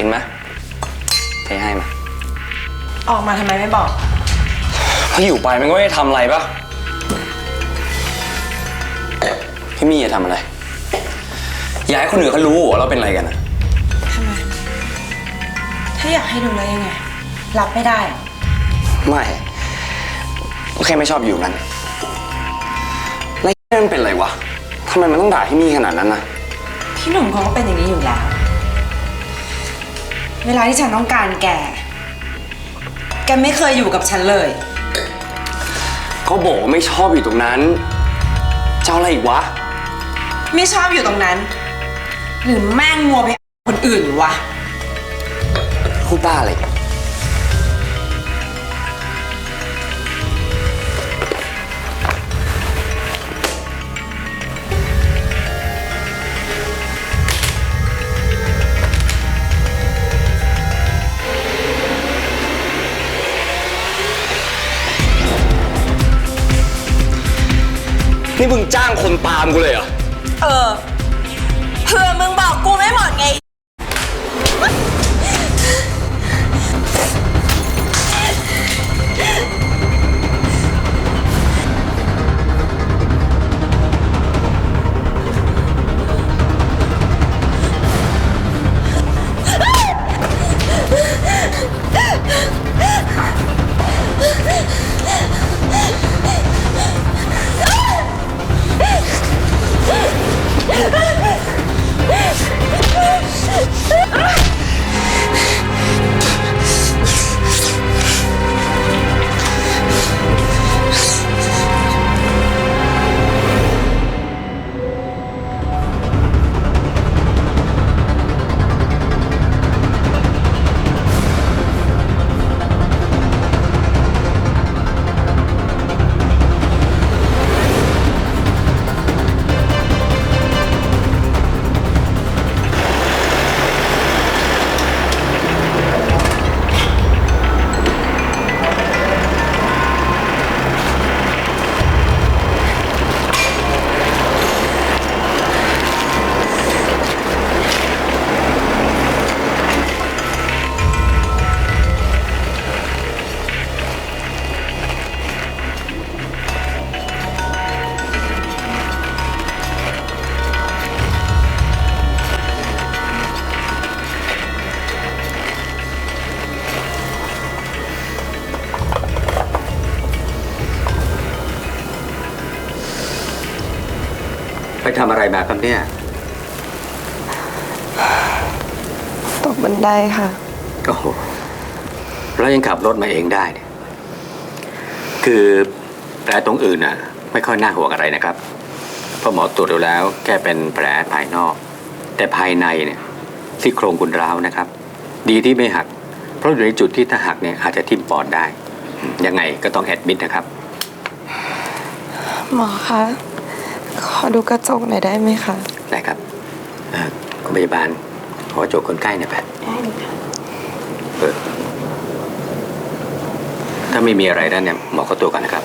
กินไหมเทให้มาออกมาทำไมไม่บอก ถ้าอยู่ไปมันก็ไม่ได้ทำอะไรปะพี่มี่จะทำอะไร อยากให้คนอื่นเขารู้ว่าเราเป็นอะไรกันอะทำไม ถ้าอยากให้ดูแล้วยังไง รับไม่ได้เหรอไม่ก็แค่ไม่ชอบอยู่นั้นแล้วนี่มันเป็นอะไรวะทำไมมันต้องด่าพี่มี่ขนาดนั้นนะ พี่หนุ่มเขาก็เป็นอย่างนี้อยู่แล้ว เวลาที่ฉันต้องการแก แกไม่เคยอยู่กับฉันเลย ก็บอกว่าไม่ชอบอยู่ตรงนั้นจะเอาอะไรอีกวะ ไม่ชอบอยู่ตรงนั้น หรือแม่งมัวไปคนอื่นอยู่วะ พูดบ้าอะไร นี่มึงจ้างคนตามกูเลยเหรอ เออ ทำอะไรมาครับเนี่ย ตกบันไดค่ะ โอ้โหแล้วยังขับรถมาเองได้เนี่ยคือแผลตรงอื่นน่ะ ไม่ค่อยน่าห่วงอะไรนะครับ เพราะหมอตรวจดูแล้วแค่เป็นแผลภายนอก แต่ภายในเนี่ยซี่โครงคุณร้าวนะครับ ดีที่ไม่หัก เพราะอยู่ในจุดที่ถ้าหักเนี่ยอาจจะทิ่มปอดได้ ยังไงก็ต้องแอดมิดนะครับ หมอคะ ขอดูกระจกหน่อยได้ไหมคะ ได้ครับเอ่อคุณพยาบาล ขอโจกคนใกล้หน่อยแพทเออถ้าไม่มีอะไรแล้วเนี่ยหมอก็ตัวกันนะครับ